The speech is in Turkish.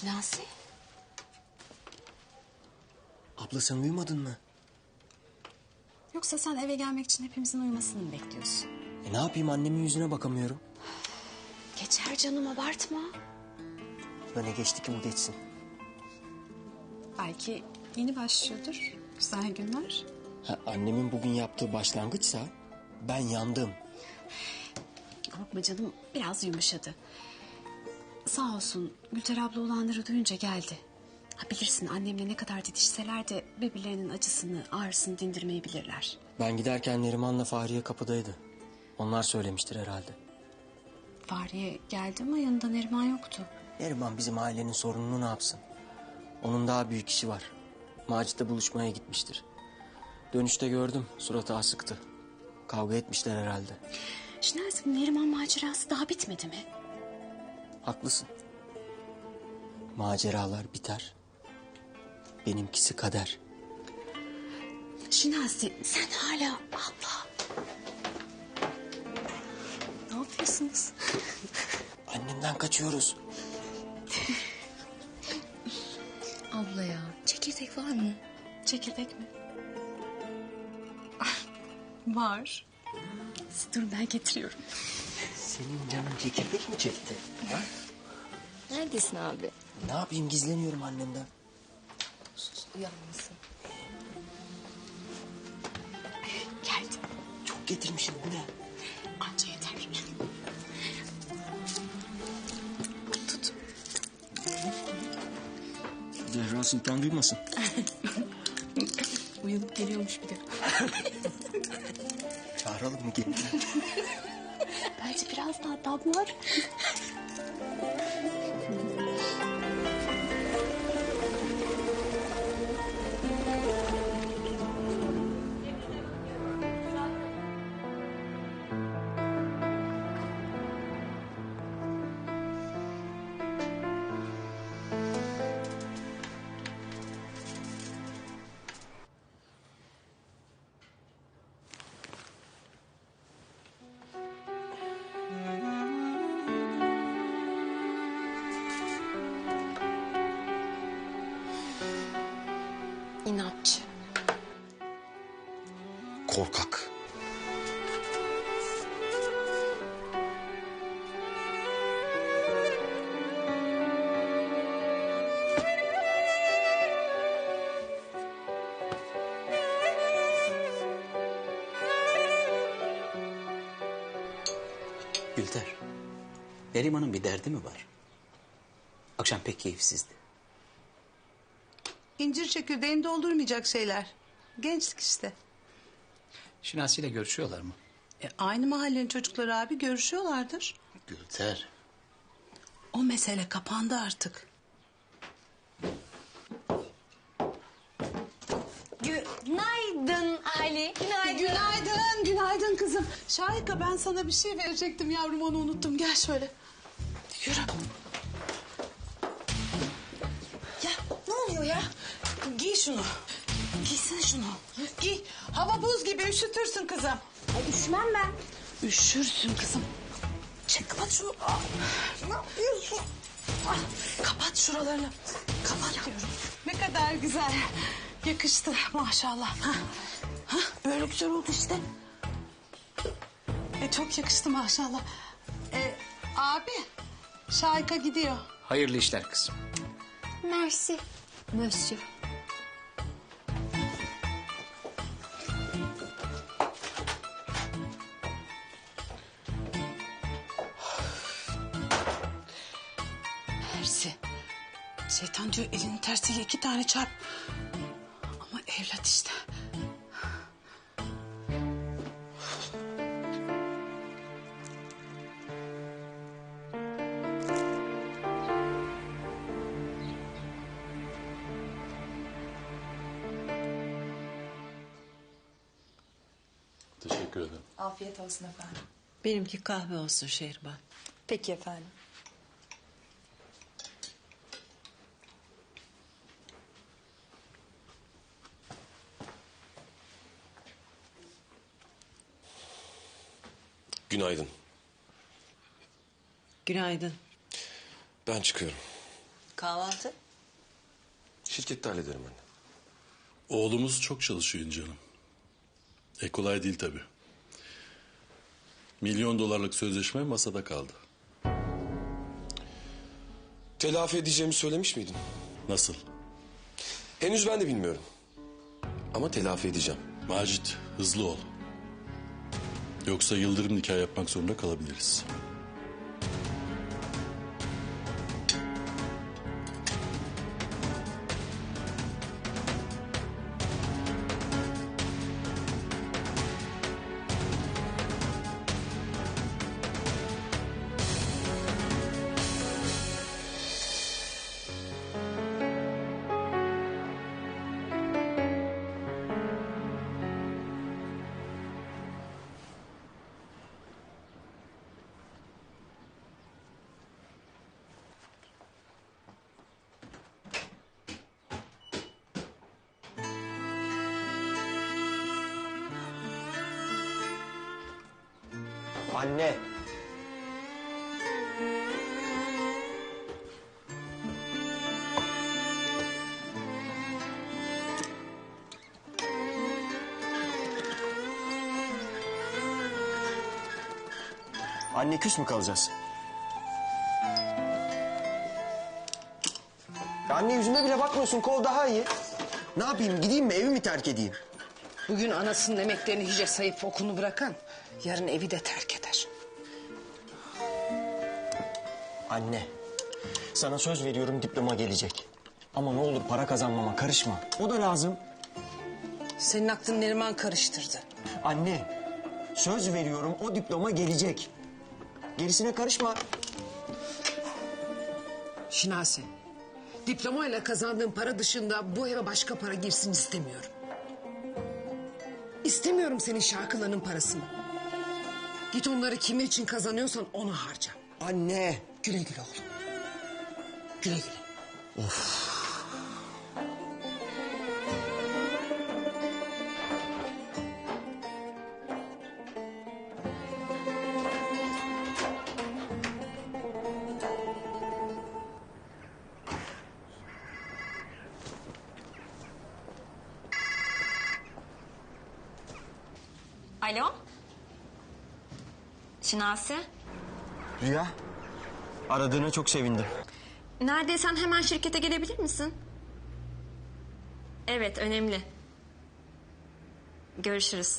Şinasi. Abla sen uyumadın mı? Yoksa sen eve gelmek için hepimizin uyumasını mı bekliyorsun? E ne yapayım annemin yüzüne bakamıyorum. Geçer canım abartma. Da ne geçti ki bu geçsin. Belki yeni başlıyordur. Güzel günler. Ha, annemin bugün yaptığı başlangıçsa ben yandım. Korkma canım biraz yumuşadı. Sağ olsun Gülter abla olanları duyunca geldi. Ha bilirsin annemle ne kadar didişseler de birbirlerinin acısını ağrısını dindirmeyebilirler. Ben giderken Neriman'la Fahriye kapıdaydı. Onlar söylemiştir herhalde. Fahriye geldi ama yanında Neriman yoktu. Neriman bizim ailenin sorununu ne yapsın? Onun daha büyük işi var. Macit'le buluşmaya gitmiştir. Dönüşte gördüm suratı asıktı. Kavga etmişler herhalde. Şinasi bu Neriman macerası daha bitmedi mi? Haklısın. Maceralar biter. Benimkisi kader. Şinasi sen hala Allah. Ne yapıyorsunuz? Annemden kaçıyoruz. Abla ya çekirdek var mı? Çekirdek mi? var. Dur ben getiriyorum. Senin canın çekirdek mi çekti? Ha? Neredesin abi? Ne yapayım gizleniyorum annemden. Sus uyanmasın. Geldi. Çok getirmişim bu ne? Anca yeter. Tut. Zehra Sultan duymasın. Uyanıp geliyormuş bir de. Çağıralım mı gelin? Bence biraz daha damlar. İnatçı. Korkak. Gülter, Neriman'ın bir derdi mi var? Akşam pek keyifsizdi. İncir çekirdeğini doldurmayacak şeyler. Gençlik işte. Şinasi ile görüşüyorlar mı? E, aynı mahallenin çocukları abi görüşüyorlardır. Gülter. O mesele kapandı artık. Günaydın Ali. Günaydın. Günaydın, günaydın kızım. Şahika ben sana bir şey verecektim yavrum onu unuttum. Gel şöyle. Yürü. Ya ne oluyor ya? Şunu. Giysene şunu. Giy. Hava buz gibi üşütürsün kızım. Ay üşümem ben. Üşürsün kızım. Çek kapat şunu. Aa, Ne yapıyorsun? ah, kapat şuralarını. Kapat diyorum. Ne kadar güzel. Yakıştı maşallah. Ha, ha, böyle güzel oldu işte. E, çok yakıştı maşallah. E, abi Şahika gidiyor. Hayırlı işler kızım. Merci. Monsieur. Mersi. Şeytan diyor elinin tersiyle iki tane çarp. Ama evlat işte. Teşekkür ederim. Afiyet olsun efendim. Benimki kahve olsun Şehriban. Peki efendim. Günaydın. Günaydın. Ben çıkıyorum. Kahvaltı? Şirkette hallederim anne. Oğlumuz çok çalışıyor canım. E kolay değil tabii. Milyon dolarlık sözleşme masada kaldı. Telafi edeceğimi söylemiş miydin? Nasıl? Henüz ben de bilmiyorum. Ama telafi edeceğim. Macit hızlı ol. Yoksa yıldırım nikah yapmak zorunda kalabiliriz. Anne. Anne küs mü kalacağız? Anne yüzüme bile bakmıyorsun kol daha iyi. Ne yapayım gideyim mi evi mi terk edeyim? Bugün anasının emeklerini hice sayıp okunu bırakan yarın evi de terk eder. Anne, sana söz veriyorum diploma gelecek. Ama ne olur para kazanmama karışma. O da lazım. Senin aklın Neriman karıştırdı. Anne, söz veriyorum o diploma gelecek. Gerisine karışma. Şinasi, diplomayla kazandığın para dışında bu eve başka para girsin istemiyorum. İstemiyorum senin şarkılarının parasını. Git onları kime için kazanıyorsan onu harca. Anne. Güle güle oğlum. Güle güle. Alo? Şinasi? Rüya, aradığına çok sevindim. Neredeysen hemen şirkete gelebilir misin? Evet, önemli. Görüşürüz.